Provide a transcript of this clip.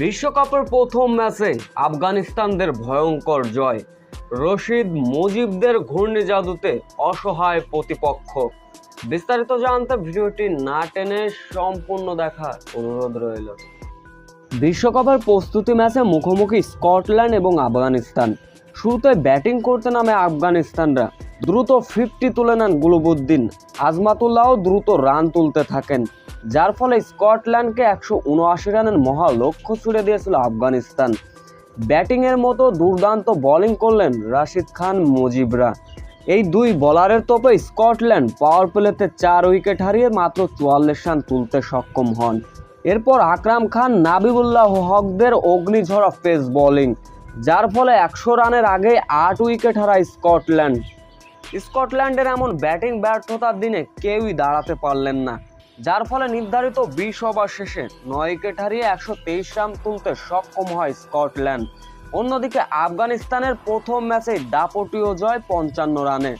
বিশ্বকাপের প্রথম ম্যাচে আফগানিস্তানদের ভয়ঙ্কর জয়। রশিদ মুজিবদের ঘূর্ণি জাদুতে অসহায় প্রতিপক্ষ। বিস্তারিত জানতে ভিডিওটি না টেনে সম্পূর্ণ দেখার অনুরোধ রইল। বিশ্বকাপের প্রস্তুতি ম্যাচে মুখোমুখি স্কটল্যান্ড এবং আফগানিস্তান। শুরুতে ব্যাটিং করতে নামে আফগানিস্তানরা। দ্রুত ফিফটি তুলে নেন গুলুবুদ্দিন। আজমাতুল্লাহও দ্রুত রান তুলতে থাকেন। যার ফলে স্কটল্যান্ডকে একশো উনআশি রানের মহা লক্ষ্য ছুড়ে দিয়েছিল আফগানিস্তান। ব্যাটিংয়ের মতো দুর্দান্ত বোলিং করলেন রাশিদ খান মুজিবরা। এই দুই বলারের তোপে স্কটল্যান্ড পাওয়ার প্লেতে চার উইকেট হারিয়ে মাত্র চুয়াল্লিশ রান তুলতে সক্ষম হন। এরপর আকরাম খান, নাবিবুল্লাহ হকদের অগ্নিঝরা পেস বোলিং যার ফলে একশো রানের আগে আট উইকেট হারায় স্কটল্যান্ড। স্কটল্যান্ডের এমন ব্যাটিং ব্যর্থতার দিনে কেউই দাঁড়াতে পারলেন না। যার ফলে নির্ধারিত বিশ ওভার শেষে নয় উইকেট হারিয়ে একশো তেইশ রান তুলতে সক্ষম হয় স্কটল্যান্ড। অন্যদিকে আফগানিস্তানের প্রথম ম্যাচে দাপটীয় জয় পঞ্চান্ন রানে।